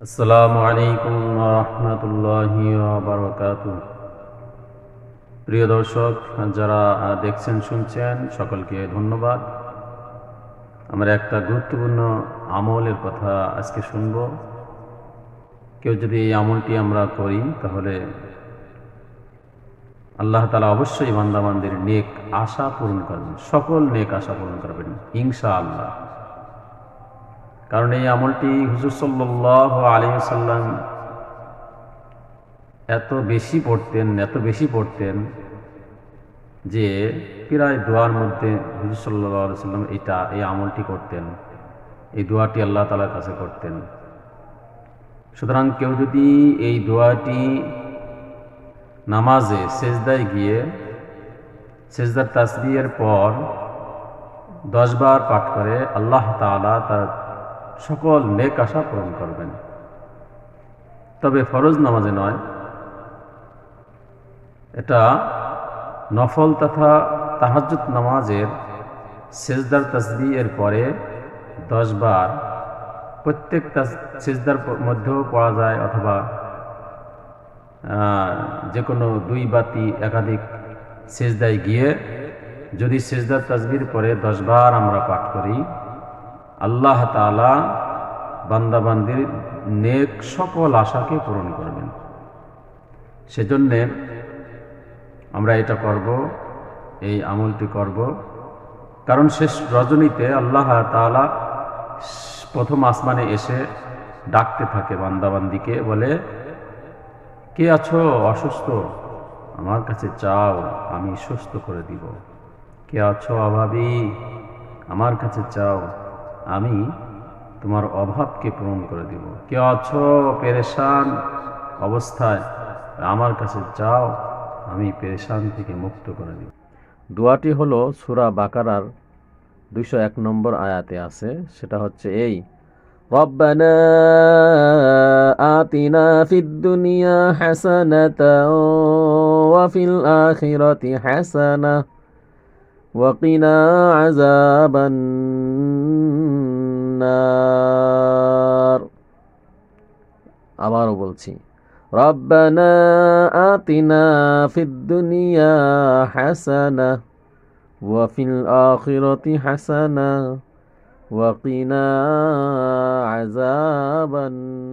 আসসালামু আলাইকুম রহমতুল্লাহি বারকাত প্রিয় দর্শক, যারা দেখছেন, শুনছেন, সকলকে ধন্যবাদ। আমরা একটা গুরুত্বপূর্ণ আমলের কথা আজকে শুনব। কেউ যদি এই আমলটি আমরা করি, তাহলে আল্লাহ তালা অবশ্যই বান্দাবান্দির নেক আশা পূরণ করবেন, সকল নেক আশা পূরণ করবেন ইনশা আল্লাহ কারণ এই আমলটি হুজুর সাল্লাহ আলী সাল্লাম এত বেশি পড়তেন, এত বেশি পড়তেন যে প্রায় দোয়ার মধ্যে হুজুর সাল্লাহ সাল্লাম এটা, এই আমলটি করতেন, এই দোয়াটি আল্লাহ তালার কাছে করতেন। সুতরাং কেউ যদি এই দোয়াটি নামাজে সেজদায় গিয়ে সেজদার তাসবিয়ের পর দশবার পাঠ করে, আল্লাহ তাআলা তার সকল নেক আশা পূরণ করবেন। তবে ফরজ নামাজে নয়। এটা নফল তথা তাহাজ্জুদ নামাজের সেজদার তসবি এর পরে দশবার প্রত্যেক সেজদার মধ্যেও পড়া যায় অথবা যে কোনো দুই বাতি একাধিক সেজদায় গিয়ে যদি সেজদার তাসবির পরে দশবার আমরা পাঠ করি আল্লাহ তালা বান্দাবান্দির নেক সকল আশাকে পূরণ করবেন। সেজন্যে আমরা এটা করব, এই আমলটি করব। কারণ শেষ রজনীতে আল্লাহ তালা প্রথম আসমানে এসে ডাকতে থাকে বান্দাবান্দিকে, বলে, কে আছো অসুস্থ? আমার কাছে চাও, আমি সুস্থ করে দিব। কে আছো অভাবী? আমার কাছে চাও। আমি তোমার অভাবকে পূরণ করে দিব কে আছো পেরেশান অবস্থায় আমার কাছে চাও আমি পেরেশান থেকে মুক্ত করে দিব দোয়াটি হলো সুরা বাকারার দুইশো এক নম্বর আয়াতে আছে সেটা হচ্ছে এই ربنا آتنا في الدنيا حسنة وفي الآخرة حسنة وقنا عذاب النار আবারও বলছি ربنا آتنا في الدنيا حسنة وفي الآخرة حسنة وقنا عذاب النار